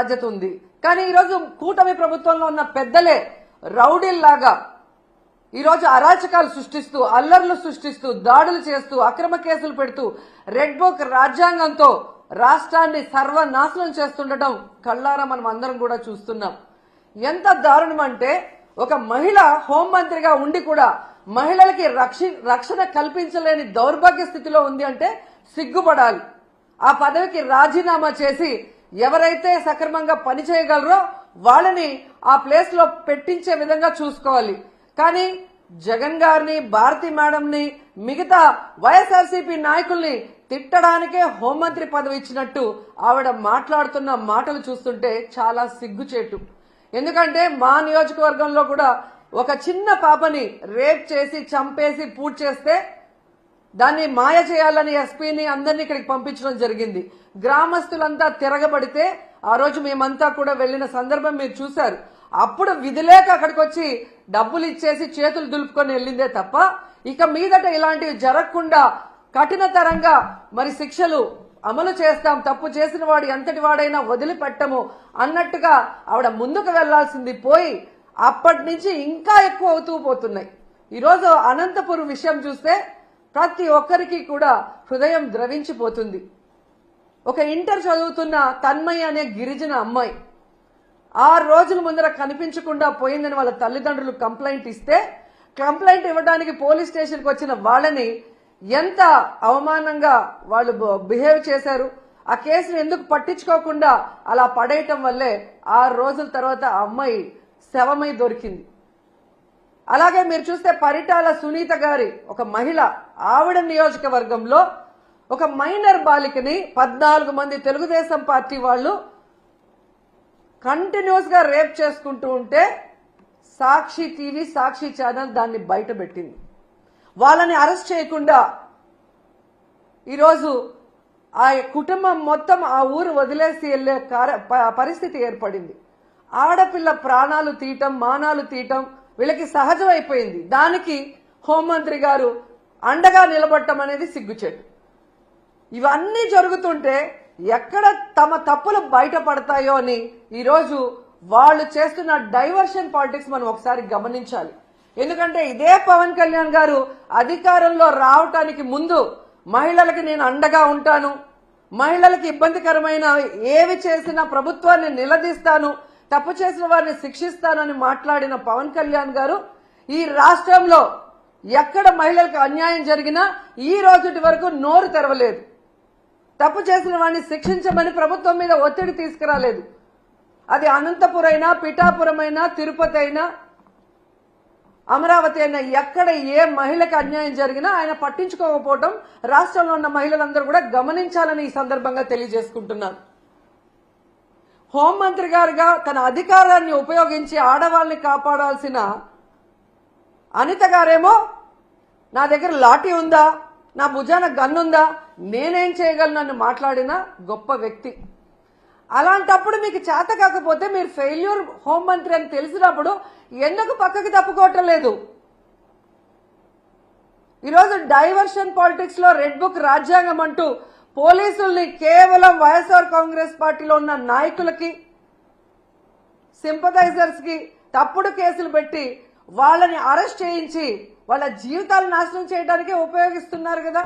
బాధ్యత ఉంది. కానీ ఈరోజు కూటమి ప్రభుత్వంలో ఉన్న పెద్దలే రౌడీల్లాగా ఈరోజు అరాచకాలు సృష్టిస్తూ అల్లర్లు సృష్టిస్తూ దాడులు చేస్తూ అక్రమ కేసులు పెడుతూ రెడ్ బుక్ రాజ్యాంగంతో రాష్ట్రాన్ని సర్వనాశనం చేస్తుండటం కళ్ళారా మనం అందరం కూడా చూస్తున్నాం. ఎంత దారుణం అంటే ఒక మహిళ హోంమంత్రిగా ఉండి కూడా మహిళలకి రక్షి రక్షణ కల్పించలేని దౌర్భాగ్య స్థితిలో ఉంది అంటే సిగ్గుపడాలి. ఆ పదవికి రాజీనామా చేసి ఎవరైతే సక్రమంగా పనిచేయగలరో వాళ్ళని ఆ ప్లేస్లో పెట్టించే విధంగా చూసుకోవాలి. కానీ జగన్ గారిని భారతి మేడంని మిగతా వైఎస్ఆర్సీపీ నాయకుల్ని తిట్టడానికే హోంమంత్రి పదవి ఇచ్చినట్టు ఆవిడ మాట్లాడుతున్న మాటలు చూస్తుంటే చాలా సిగ్గుచేటు. ఎందుకంటే మా నియోజకవర్గంలో కూడా ఒక చిన్న పాపని రేప్ చేసి చంపేసి పూడ్ చేస్తే దాన్ని మాయ చేయాలని ఎస్పీని అందరినీ ఇక్కడికి పంపించడం జరిగింది. గ్రామస్తులంతా తిరగబడితే ఆ రోజు మేమంతా కూడా వెళ్ళిన సందర్భం మీరు చూశారు. అప్పుడు విధిలేక అక్కడికి వచ్చి డబ్బులు ఇచ్చేసి చేతులు దులుపుకొని వెళ్ళిందే తప్ప ఇక మీదట ఇలాంటివి జరగకుండా కఠినతరంగా మరి శిక్షలు అమలు చేస్తాం తప్పు చేసిన వాడు ఎంతటి వాడైనా వదిలిపెట్టము అన్నట్టుగా ఆవిడ ముందుకు వెళ్ళాల్సింది పోయి అప్పటి నుంచి ఇంకా ఎక్కువ అవుతూ పోతున్నాయి. ఈరోజు అనంతపురం విషయం చూస్తే ప్రతి ఒక్కరికి కూడా హృదయం ద్రవించిపోతుంది. ఒక ఇంటర్ చదువుతున్న తన్మయ్య అనే గిరిజన అమ్మాయి ఆరు రోజుల ముందర కనిపించకుండా పోయిందని వాళ్ళ తల్లిదండ్రులు కంప్లైంట్ ఇస్తే కంప్లైంట్ ఇవ్వడానికి పోలీస్ స్టేషన్కి వచ్చిన వాళ్ళని ఎంత అవమానంగా వాళ్ళు బిహేవ్ చేశారు ఆ కేసును ఎందుకు పట్టించుకోకుండా అలా పడేయటం వల్లే ఆరు రోజుల తర్వాత ఆ అమ్మాయి శవమై దొరికింది. అలాగే మీరు చూస్తే పరిటాల సునీత గారి ఒక మహిళ ఆవిడ నియోజకవర్గంలో ఒక మైనర్ బాలికని పద్నాలుగు మంది తెలుగుదేశం పార్టీ వాళ్ళు కంటిన్యూస్గా రేప్ చేసుకుంటూ ఉంటే సాక్షి టీవీ సాక్షి ఛానల్ దాన్ని బయట పెట్టింది. వాళ్ళని అరెస్ట్ చేయకుండా ఈరోజు ఆ కుటుంబం మొత్తం ఆ ఊరు వదిలేసి వెళ్ళే ప- పరిస్థితి ఏర్పడింది. ఆడపిల్ల ప్రాణాలు తీయటం మానాలు తీయటం వీళ్ళకి సహజమైపోయింది. దానికి హోంమంత్రి గారు అండగా నిలబడటం అనేది సిగ్గుచేటు. ఇవన్నీ జరుగుతుంటే ఎక్కడ తమ తప్పులు బయటపడతాయో అని ఈరోజు వాళ్ళు చేస్తున్న డైవర్షన్ పాలిటిక్స్ మనం ఒకసారి గమనించాలి. ఎందుకంటే ఇదే పవన్ కళ్యాణ్ గారు అధికారంలో రావటానికి ముందు మహిళలకి నేను అండగా ఉంటాను. మహిళలకి ఇబ్బందికరమైన ఏవి చేసినా ప్రభుత్వాన్ని నిలదీస్తాను. తప్పు చేసిన వారిని శిక్షిస్తానని మాట్లాడిన పవన్ కళ్యాణ్ గారు ఈ రాష్ట్రంలో ఎక్కడ మహిళలకు అన్యాయం జరిగినా ఈ రోజుటి వరకు నోరు తెరవలేదు. తప్పు చేసిన వాడిని శిక్షించమని ప్రభుత్వం మీద ఒత్తిడి తీసుకురాలేదు. అది అనంతపురం అయినా పిఠాపురం అయినా తిరుపతి అయినా అమరావతి అయినా ఎక్కడ ఏ మహిళకు అన్యాయం జరిగినా ఆయన పట్టించుకోకపోవటం రాష్ట్రంలో ఉన్న మహిళలందరూ కూడా గమనించాలని ఈ సందర్భంగా తెలియజేసుకుంటున్నారు హోంమంత్రి గారుగా తన అధికారాన్ని ఉపయోగించి ఆడవాళ్ళని కాపాడాల్సిన అనిత గారేమో నా దగ్గర లాఠీ ఉందా? నా భుజాన గన్నుందా? నేనేం చేయగలను నన్ను మాట్లాడిన గొప్ప వ్యక్తి. అలాంటప్పుడు మీకు చేత కాకపోతే మీరు ఫెయిల్యూర్ హోంమంత్రి అని తెలిసినప్పుడు ఎందుకు పక్కకి తప్పుకోవటం లేదు? ఈరోజు డైవర్షన్ పాలిటిక్స్లో రెడ్ బుక్ రాజ్యాంగం అంటూ పోలీసుల్ని కేవలం వైఎస్ఆర్ కాంగ్రెస్ పార్టీలో ఉన్న నాయకులకి సింపథైజర్స్కి తప్పుడు కేసులు పెట్టి వాళ్ళని అరెస్ట్ చేయించి వాళ్ళ జీవితాలు నాశనం చేయడానికే ఉపయోగిస్తున్నారు కదా?